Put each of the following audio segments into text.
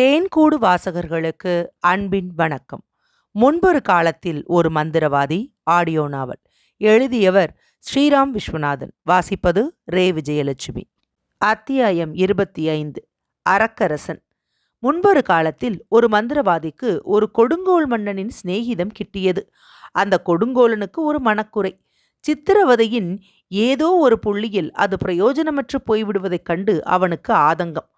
தேன்கூடு வாசகர்களுக்கு அன்பின் வணக்கம். முன்பொரு காலத்தில் ஒரு மந்திரவாதி ஆடியோ நாவல் எழுதியவர் ஸ்ரீராம் விஸ்வநாதன். வாசிப்பது ரே. விஜயலட்சுமி. அத்தியாயம் இருபத்தி ஐந்து அரக்கரசன். முன்பொரு காலத்தில் ஒரு மந்திரவாதிக்கு ஒரு கொடுங்கோல் மன்னனின் சிநேகிதம் கிட்டியது. அந்த கொடுங்கோலனுக்கு ஒரு மனக்குறை சித்திரவதையின் ஏதோ ஒரு புள்ளியில் அது பிரயோஜனமற்று போய்விடுவதைக் கண்டு அவனுக்கு ஆதங்கம்.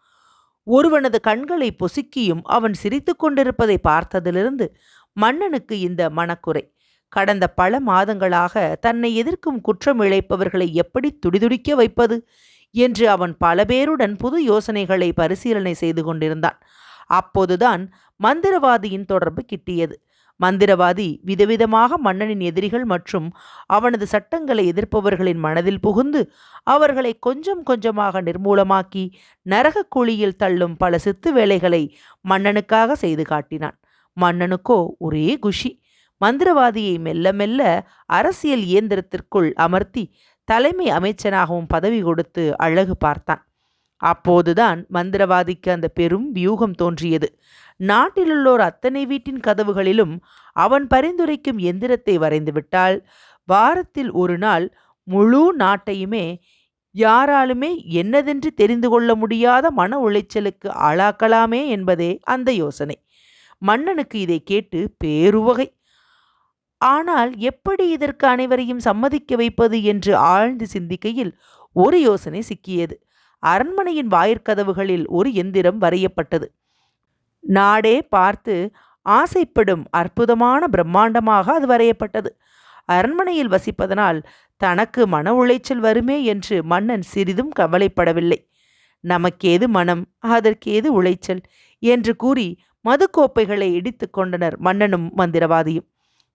ஒருவனது கண்களை பொசுக்கியும் அவன் சிரித்து கொண்டிருப்பதை பார்த்ததிலிருந்து மன்னனுக்கு இந்த மனக்குறை. கடந்த பல மாதங்களாக தன்னை எதிர்க்கும் குற்றம் இழைப்பவர்களை எப்படி துடிதுடிக்க வைப்பது என்று அவன் பல பேருடன் புது யோசனைகளை பரிசீலனை செய்து கொண்டிருந்தான். அப்போதுதான் மந்திரவாதியின் தொடர்பு கிட்டியது. மந்திரவாதி விதவிதமாக மன்னனின் எதிரிகள் மற்றும் அவனது சட்டங்களை எதிர்ப்பவர்களின் மனதில் புகுந்து அவர்களை கொஞ்சம் கொஞ்சமாக நிர்மூலமாக்கி நரகக் குழியில் தள்ளும் பல சித்து வேலைகளை மன்னனுக்காக செய்து காட்டினான். மன்னனுக்கோ ஒரே குஷி. மந்திரவாதியை மெல்ல மெல்ல அரசியல் இயந்திரத்திற்குள் அமர்த்தி தலைமை அமைச்சனாகவும் பதவி கொடுத்து அழகு பார்த்தான். அப்போதுதான் மந்திரவாதிக்கு அந்த பெரும் வியூகம் தோன்றியது. நாட்டிலுள்ளோர் அத்தனை வீட்டின் கதவுகளிலும் அவன் பரிந்துரைக்கும் எந்திரத்தை வரைந்துவிட்டால் வாரத்தில் ஒரு நாள் முழு நாட்டையுமே யாராலுமே என்னதென்று தெரிந்து கொள்ள முடியாத மன உளைச்சலுக்கு ஆளாக்கலாமே என்பதே அந்த யோசனை. மன்னனுக்கு இதை கேட்டு பேருவகை. ஆனால் எப்படி இதற்கு அனைவரையும் சம்மதிக்க வைப்பது? என்று ஆழ்ந்து சிந்திக்கையில் ஒரு யோசனை சிக்கியது. அரண்மனையின் வாயிற்கதவுகளில் ஒரு எந்திரம் வரையப்பட்டது. நாடே பார்த்து ஆசைப்படும் அற்புதமான பிரம்மாண்டமாக அது வரையப்பட்டது. அரண்மனையில் வசிப்பதனால் தனக்கு மன உளைச்சல் வருமே என்று மன்னன் சிறிதும் கவலைப்படவில்லை. நமக்கேது மனம் அதற்கேது உளைச்சல் என்று கூறி மதுக்கோப்பைகளை இடித்து கொண்டனர் மன்னனும் மந்திரவாதியும்.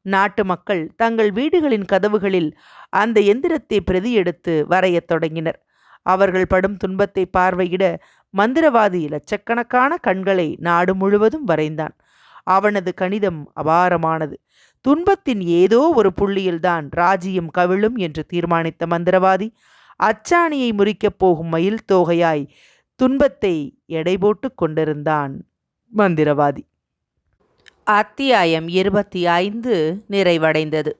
நாட்டு மக்கள் தங்கள் வீடுகளின் கதவுகளில் அந்த எந்திரத்தை பிரதி எடுத்து வரையத் தொடங்கினர். அவர்கள் படும் துன்பத்தை பார்வையிட மந்திரவாதி லட்சக்கணக்கான கண்களை நாடு முழுவதும் வரைந்தான். அவனது கணிதம் அபாரமானது. துன்பத்தின் ஏதோ ஒரு புள்ளியில்தான் ராஜ்யம் கவிழும் என்று தீர்மானித்த மந்திரவாதி அச்சாணியை முறிக்கப் போகும் மயில் தோகையாய் துன்பத்தை எடை போட்டு கொண்டிருந்தான் மந்திரவாதி. அத்தியாயம் இருபத்தி ஐந்து நிறைவடைந்தது.